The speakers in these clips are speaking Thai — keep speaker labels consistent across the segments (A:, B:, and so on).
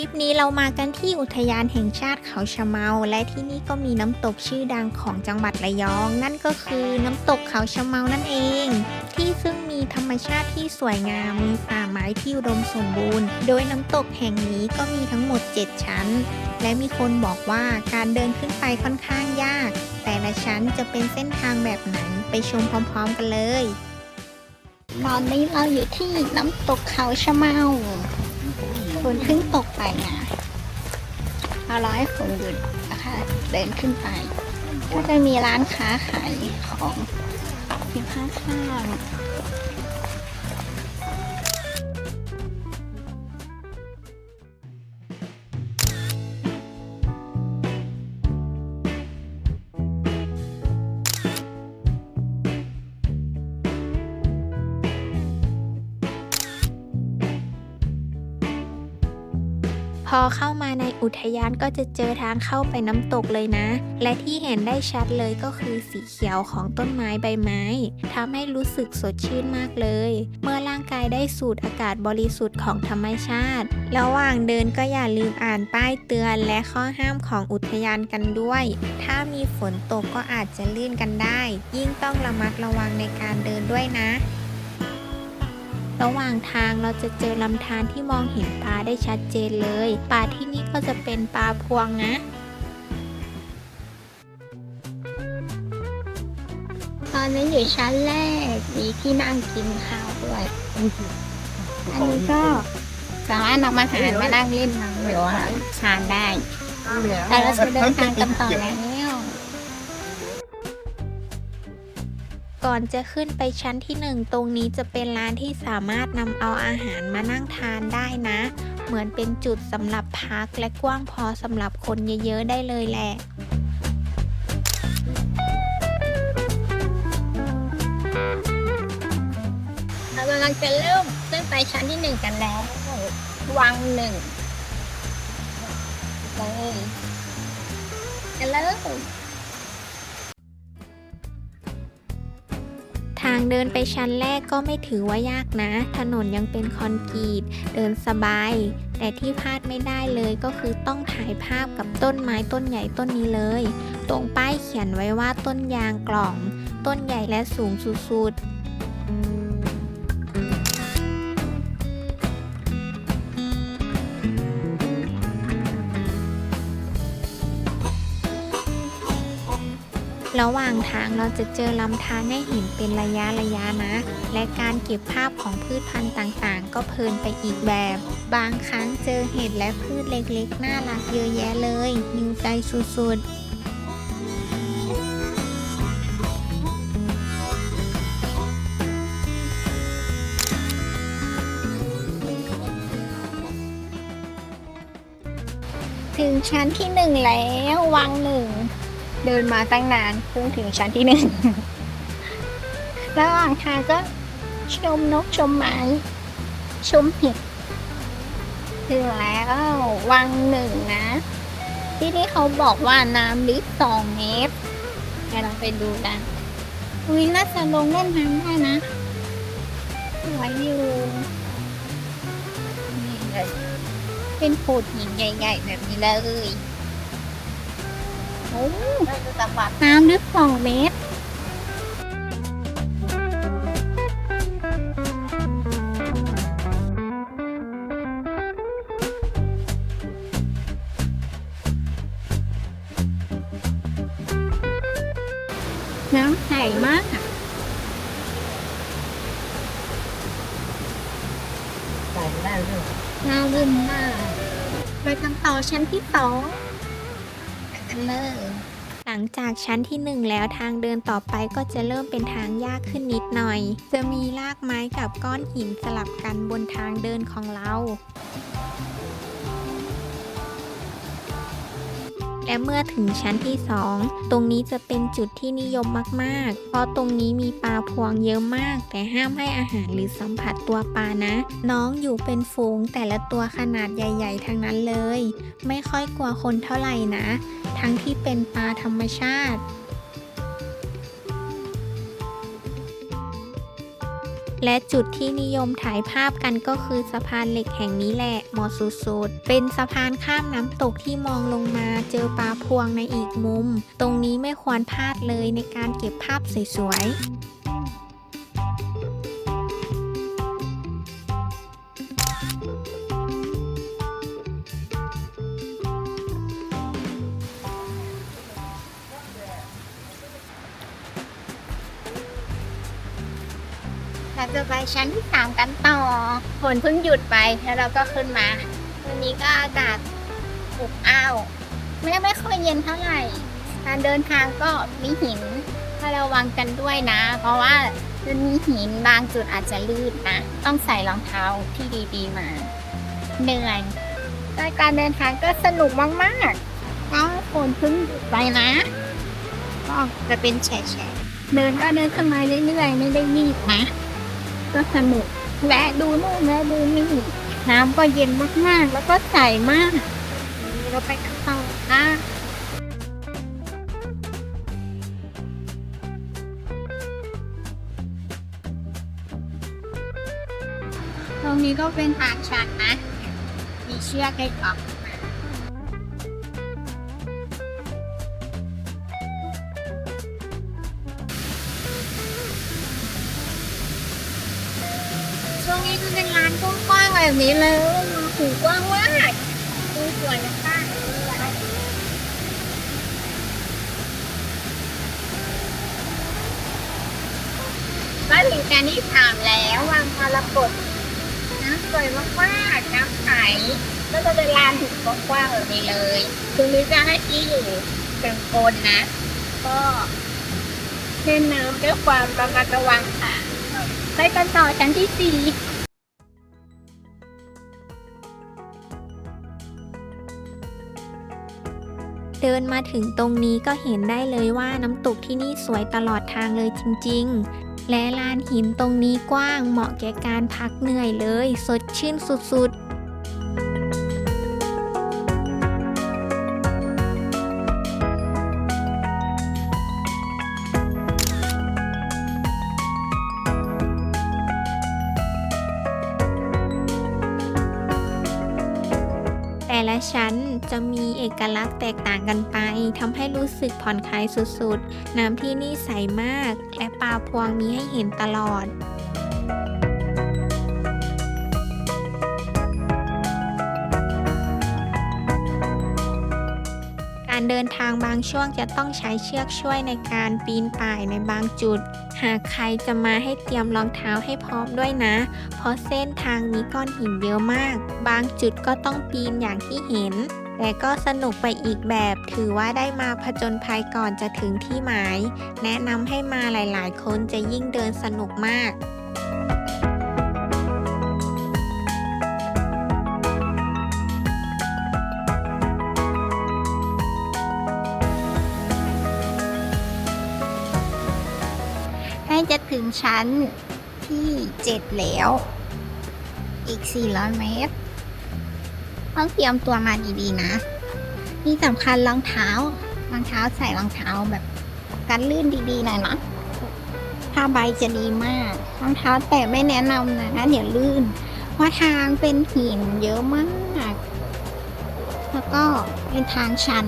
A: ริปนี้เรามากันที่อุทยานแห่งชาติเขาชะเมา และที่นี่ก็มีน้ำตกชื่อดังของจังหวัดระยอง นั่นก็คือน้ำตกเขาชะเมานั่นเอง ที่ซึ่งมีธรรมชาติที่สวยงาม มีป่าไม้ที่อุดมสมบูรณ์ โดยน้ำตกแห่งนี้ก็มีทั้งหมด 7 ชั้น และมีคนบอกว่าการเดินขึ้นไปค่อนข้างยาก แต่ละชั้นจะเป็นเส้นทางแบบไหนไปชมพร้อม ๆ กันเลย ตอนนี้เราอยู่ที่น้ำตกเขาชะเมา ฝนเพิ่งตกไปนะเรารอให้ฝนหยุดนะคะเดินขึ้นไป ก็จะมีร้านค้าขายของอยู่ข้างๆ พอเข้ามาในอุทยานก็จะเจอทางเข้าไปน้ำตกเลยนะ และที่เห็นได้ชัดเลยก็คือสีเขียวของต้นไม้ใบไม้ทำให้รู้สึกสดชื่นมากเลย เมื่อร่างกายได้สูดอากาศบริสุทธิ์ของธรรมชาติ ระหว่างเดินก็อย่าลืมอ่านป้ายเตือนและข้อห้ามของอุทยานกันด้วย ถ้ามีฝนตกก็อาจจะลื่นกันได้ ยิ่งต้องระมัดระวังในการเดินด้วยนะ ระหว่างทางเราจะเจอลำธารที่มองเห็นปลาได้ชัดเจนเลย ปลาที่นี่ก็จะเป็นปลาพวงนะตอนนี้อยู่ชั้นแรกมีที่นั่งกินข้าวด้วย อันนี้ก็สามารถนำอาหารมานั่งเล่นหรือว่าทานได้ แต่เราจะเดินทางกันต่อแล้ว ก่อนจะขึ้นไปชั้นที่หนึ่งตรงนี้จะเป็นร้านที่สามารถนำเอาอาหารมานั่งทานได้นะ เหมือนเป็นจุดสำหรับพักและกว้างพอสำหรับคนเยอะๆได้เลยแหละเรากำลังจะเริ่มขึ้นไปชั้นที่หนึ่งกันแล้ว วังหนึ่งเลยกันเลย ทางเดินไปชั้นแรกก็ไม่ถือว่ายากนะ ถนนยังเป็นคอนกรีต เดินสบาย แต่ที่พลาดไม่ได้เลยก็คือต้องถ่ายภาพกับต้นไม้ต้นใหญ่ต้นนี้เลย ตรงป้ายเขียนไว้ว่าต้นยางกล่อง ต้นใหญ่และสูงสุดๆ ระหว่างทางเราจะเจอลำธารให้เห็นเป็นระยะระยะนะ และการเก็บภาพของพืชพันธุ์ต่างๆ ก็เพลินไปอีกแบบ บางครั้งเจอเห็ดและพืชเล็กๆ น่ารักเยอะแยะเลยยิวใจสุดๆถึงชั้นที่หนึ่งแล้ววังหนึ่ง เดินมาตั้งนานเพิ่งถึงชั้นที่หนึ่ง ระหว่างทางก็ชมนกชมไม้ ชมเห็ดถึงแล้ววังหนึ่งนะ ที่นี่เขาบอกว่าน้ำลึกสองเมตรเดี๋ยวเราไปดูกันอุ้ยน่าจะลงเล่นน้ำได้นะสวยอยู่นี่เลยเป็นโขดหินใหญ่ ๆ แบบนี้เลย โอ้น้ำลึกสองเมตร น้ำใสมาก
B: ใส่ได้ด้วย
A: น่าลื่นมากไปกันต่อชั้นที่สองไป กันเลย หลังจากชั้นที่หนึ่งแล้วทางเดินต่อไปก็จะเริ่มเป็นทางยากขึ้นนิดหน่อย จะมีรากไม้กับก้อนหินสลับกันบนทางเดินของเราและเมื่อถึงชั้นที่ 2 ตรงนี้จะเป็นจุดที่นิยมมาก ๆ เพราะตรงนี้มีปลาพวงเยอะมาก แต่ห้ามให้อาหารหรือสัมผัสตัวปลานะ น้องอยู่เป็นฝูงแต่ละตัวขนาดใหญ่ ๆ ทั้งนั้นเลย ไม่ค่อยกลัวคนเท่าไหร่นะ ทั้งที่เป็นปลาธรรมชาติ และจุดที่นิยมถ่ายภาพกันก็คือสะพานเหล็กแห่งนี้แหละเหมาะสุดๆ เป็นสะพานข้ามน้ำตกที่มองลงมาเจอปลาพวงในอีกมุม ตรงนี้ไม่ควรพลาดเลยในการเก็บภาพสวยๆ
C: เราจะไปชั้นที่สามกันต่อฝนเพิ่งหยุดไปแล้วเราก็ขึ้นมา วันนี้ก็อากาศอบอ้าวไม่ไม่ค่อยเย็นเท่าไหร่ การเดินทางก็มีหินให้ระวังกันด้วยนะ เพราะว่าจะมีหินบางจุดอาจจะลื่นนะ ต้องใส่รองเท้าที่ดีๆมา เหนื่อยแต่การเดินทางก็สนุกมากๆก็ฝนเพิ่งหยุดไปนะ ก็จะเป็นแฉะเดินก็เดินขึ้นมาเรื่อยๆ ไม่ได้รีบนะ ก็สนุกแวะดูนู่นแวะดูนี่น้ำก็เย็นมากๆ แล้วก็ใสมากนี่เราไปกันต่อค่ะตรงนี้ก็เป็นทางชันนะ มีเชือกให้เกาะ กว้างๆแบบนี้เลยมาถูกกว้างมากดูสวยมากมาถึงการที่สามแล้ววางมรกตน้ำสวยมากๆน้ำใสแล้วก็เป็นลานถูกกว้างๆแบบนี้เลยคุณมีเจ้าหน้าที่อยู่เป็นคนนะ ก็เล่นน้ำด้วยความระมัดระวังค่ะไปกันต่อชั้นที่สี่
A: เดินมาถึงตรงนี้ก็เห็นได้เลยว่าน้ำตกที่นี่สวยตลอดทางเลยจริง ๆ และลานหินตรงนี้กว้างเหมาะแก่การพักเหนื่อยเลย สดชื่นสุด มีเอกลักษณ์แตกต่างกันไปทำให้รู้สึกผ่อนคลายสุดๆ น้ำที่นี่ใสมาก และปลาพวงมีให้เห็นตลอดการเดินทางบางช่วงจะต้องใช้เชือกช่วยในการปีนป่ายในบางจุด หากใครจะมาให้เตรียมรองเท้าให้พร้อมด้วยนะ เพราะเส้นทางมีก้อนหินเยอะมาก บางจุดก็ต้องปีนอย่างที่เห็น แต่ก็สนุกไปอีกแบบถือว่าได้มาผจญภัยก่อนจะถึงที่หมาย แนะนำให้มาหลายๆ คนจะยิ่งเดินสนุกมาก
C: ใกล้จะถึงชั้นที่เจ็ดแล้ว อีก 400 เมตร ต้องเตรียมตัวมาดีๆนะนี่สำคัญรองเท้ารองเท้าใส่รองเท้าแบบกันลื่นดีๆหน่อยนะผ้าใบจะดีมากรองเท้าแต่ไม่แนะนำนะเดี๋ยวลื่น เพราะทางเป็นหินเยอะมาก แล้วก็เป็นทางชัน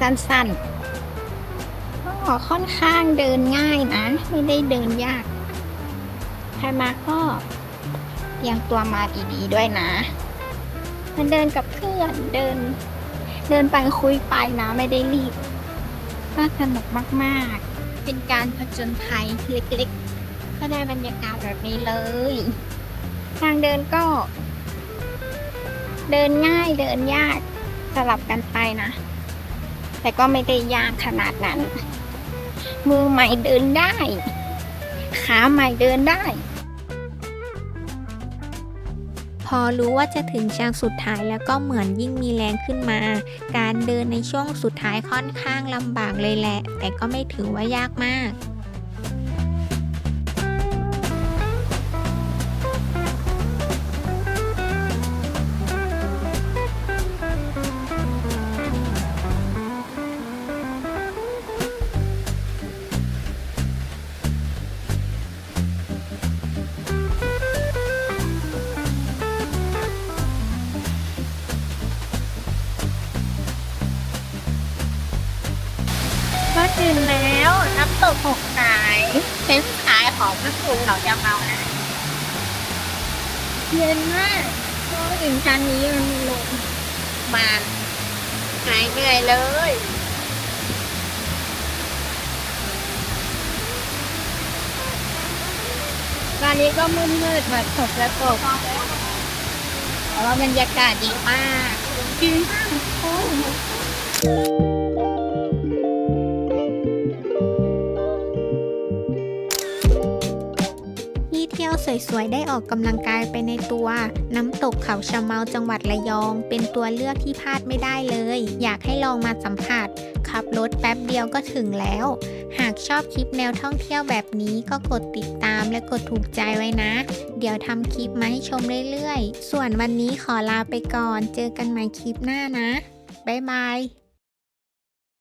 C: สั้นๆก็ค่อนข้างเดินง่ายนะ ไม่ได้เดินยาก ใครมาก็เตรียมตัวมาดีๆด้วยนะ มันเดินกับเพื่อนเดิน เดินไปคุยไปนะไม่ได้รีบก็สนุกมากๆ เป็นการผจญภัยเล็กๆ ก็ได้บรรยากาศแบบนี้เลย ทางเดินก็ เดินง่ายเดินยากสลับกันไปนะ แต่ก็ไม่ได้ยากขนาดนั้น มือใหม่เดินได้ ขาใหม่เดินได้
A: อรู้ว่าจะถึงช่างสุดท้ายแล้วก็เหมือนยิ่งมีแรงขึ้นมา การเดินในช่วงสุดท้ายค่อนข้างลำบากเลยแหละ แต่ก็ไม่ถือว่ายากมาก็จินแล้วน้ำ
C: ตกหกสายเป็นสุดท้ายของพระคุณเขาจะเมานะเย็นมากเพราะถึงชั้นนี้มันลมมาหายเหนื่อยเลยตอนนี้ก็มืดมืดๆแบบตกแล้วตกแต่ว่าบรรยากาศดีมากจริงมากโอ้
A: สวยๆ ได้ออกกำลังกายไปในตัว น้ำตกเขาชะเมาจังหวัดระยอง เป็นตัวเลือกที่พลาดไม่ได้เลย อยากให้ลองมาสัมผัส ขับรถแป๊บเดียวก็ถึงแล้ว หากชอบคลิปแนวท่องเที่ยวแบบนี้ก็กดติดตามและกดถูกใจไว้นะ เดี๋ยวทำคลิปมาให้ชมเรื่อยๆ ส่วนวันนี้ขอลาไปก่อน เจอกันใหม่คลิปหน้านะบ๊ายบาย